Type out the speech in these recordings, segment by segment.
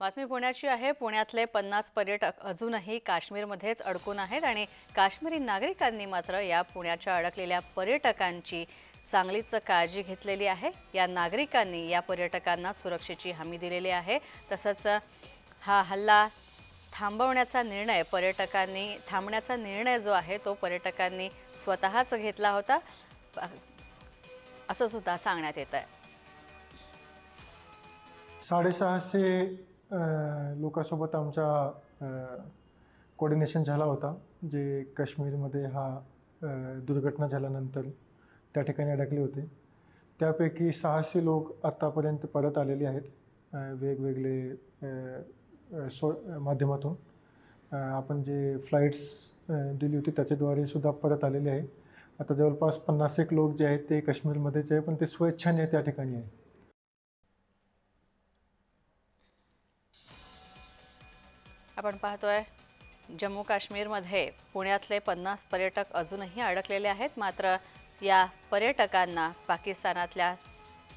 बातमी पुण्याची आहे. पुण्यातले पन्नास पर्यटक अजूनही काश्मीरमध्येच अडकून आहेत आणि काश्मीरी नागरिकांनी मात्र या पुण्याच्या अडकलेल्या पर्यटकांची चांगलीच काळजी घेतलेली आहे. या नागरिकांनी या पर्यटकांना सुरक्षेची हमी दिलेली आहे. तसंच हा हल्ला थांबवण्याचा निर्णय पर्यटकांनी थांबण्याचा निर्णय जो आहे तो पर्यटकांनी स्वतःच घेतला होता. असं सुद्धा सांगण्यात येत आहे साडेसहाशे लोकांसोबत आमचा कोऑर्डिनेशन झाला होता जे काश्मीरमध्ये हा दुर्घटना झाल्यानंतर त्या ठिकाणी अडकले होते. त्यापैकी सहाशे लोक आत्तापर्यंत परत आलेले आहेत वेगवेगळे सो माध्यमातून. आपण जे फ्लाईट्स दिली होती त्याच्याद्वारे सुद्धा परत आलेले आहे. आता जवळपास पन्नास एक लोक जे आहेत ते काश्मीरमध्येच आहे पण ते स्वेच्छाने त्या ठिकाणी आहे. आपण पाहतोय जम्मू काश्मीरमध्ये पुण्यातले पन्नास पर्यटक अजूनही अडकलेले आहेत. मात्र या पर्यटकांना पाकिस्तानातल्या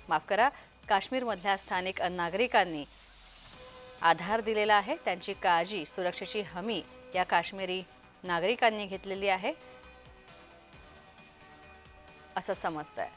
माफ करा काश्मीरमधल्या स्थानिक नागरिकांनी आधार दिलेला आहे. त्यांची काळजी सुरक्षेची हमी या काश्मीरी नागरिकांनी घेतलेली आहे असं समजतंय.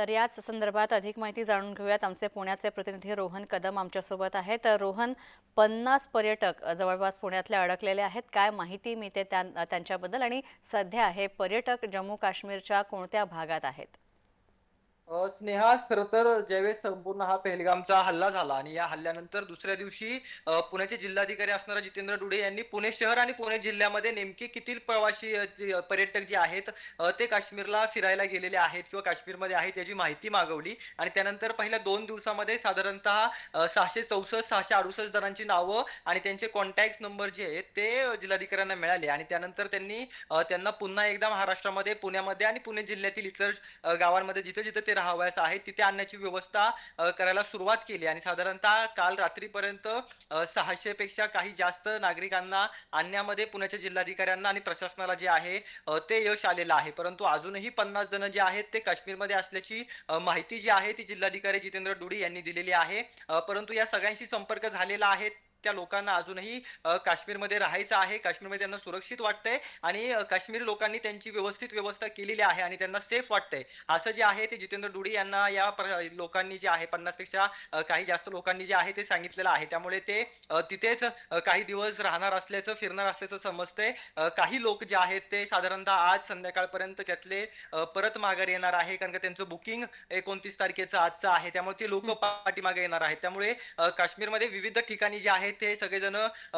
तर याच संदर्भात अधिक माहिती जाणून घेऊयात. आमचे पुण्याचे प्रतिनिधी रोहन कदम आमच्यासोबत आहे तर रोहन पन्नास पर्यटक जवळपास पुण्यातले अडकलेले आहेत. काय माहिती मिळते त्यांच्याबद्दल आणि सध्या हे पर्यटक जम्मू काश्मीरच्या कोणत्या भागात आहेत? अ, खरं तर ज्यावेळेस संपूर्ण हा पहलगामचा हल्ला झाला आणि या हल्ल्यानंतर दुसऱ्या दिवशी अ, पुण्याचे जिल्हाधिकारी असणारा जितेंद्र डुडे यांनी पुणे शहर आणि पुणे जिल्ह्यामध्ये नेमके किती प्रवासी अ, जे, अ, पर्यटक जे आहेत अ, ते काश्मीरला फिरायला गेलेले आहेत किंवा काश्मीरमध्ये आहेत याची माहिती मागवली आणि त्यानंतर पहिल्या दोन दिवसामध्ये साधारणतः अ, सहाशे चौसष्ट सहाशे अडुसष्ट जणांची नावं आणि त्यांचे कॉन्टॅक्ट नंबर जे आहेत ते अ, जिल्हाधिकाऱ्यांना मिळाले आणि त्यानंतर त्यांनी अ, त्यांना पुन्हा एकदा महाराष्ट्रामध्ये पुण्यामध्ये आणि पुणे जिल्ह्यातील इतर अ, गावांमध्ये जिथे जिथे ते राहावयास आहेत तिथे आणण्याची व्यवस्था करायला सुरुवात केली. आणि साधारणतः काल रात्रीपर्यंत सहाशे पेक्षा काही जास्त नागरिकांना आणण्यामध्ये पुण्याच्या जिल्हाधिकाऱ्यांना आणि प्रशासनाला जे आहे ते यश आलेलं आहे. परंतु अजूनही पन्नास जण जे आहेत ते काश्मीरमध्ये असल्याची माहिती जी आहे ती जिल्हाधिकारी जितेंद्र डुडी यांनी दिलेली आहे. परंतु या सगळ्यांशी संपर्क झालेला आहे त्या लोकांना अजूनही काश्मीरमध्ये राहायचं आहे. काश्मीरमध्ये त्यांना सुरक्षित वाटतंय आणि काश्मीरी लोकांनी त्यांची व्यवस्थित व्यवस्था केलेली आहे आणि त्यांना सेफ वाटतंय. असं जे आहे ते जितेंद्र डुडी यांना या लोकांनी जे आहे पन्नासपेक्षा काही जास्त लोकांनी जे आहे ते सांगितलेलं आहे. त्यामुळे ते तिथेच काही दिवस राहणार असल्याचं फिरणार असल्याचं समजतंय. काही लोक जे आहेत ते साधारणतः आज संध्याकाळपर्यंत त्यातले परत माघारी येणार आहे. कारण का त्यांचं बुकिंग एकोणतीस तारखेचं आजचं आहे. त्यामुळे ते लोक पाठीमागे येणार आहेत. त्यामुळे काश्मीरमध्ये विविध ठिकाणी जे आहेत ते सगळेजण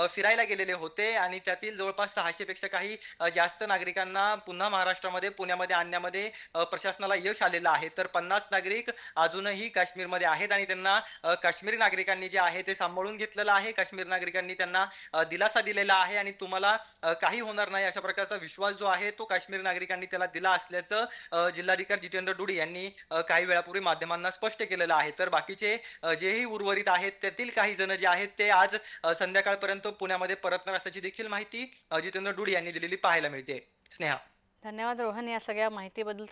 फिरायला गेलेले होते आणि त्यातील जवळपास सहाशे पेक्षा काही जास्त नागरिकांना पुन्हा महाराष्ट्रामध्ये पुण्यामध्ये आणण्यामध्ये प्रशासनाला यश आलेलं आहे. तर पन्नास नागरिक अजूनही काश्मीरमध्ये आहेत आणि त्यांना काश्मीरी नागरिकांनी जे आहे ते सांभाळून घेतलेलं आहे. काश्मीर नागरिकांनी त्यांना दिलासा दिलेला आहे आणि तुम्हाला काही होणार नाही अशा प्रकारचा विश्वास जो आहे तो काश्मीरी नागरिकांनी त्याला दिला असल्याचं जिल्हाधिकारी जितेंद्र डुडी यांनी काही वेळापूर्वी माध्यमांना स्पष्ट केलेलं आहे. तर बाकीचे जेही उर्वरित आहेत त्यातील काही जण जे आहेत ते आज संध्याकाळपर्यंत पुण्यामध्ये परतणार असल्याची देखील माहिती जितेंद्र डुडी यांनी दिलेली पाहायला मिळते. स्नेहा. धन्यवाद रोहन या सगळ्या माहितीबद्दल.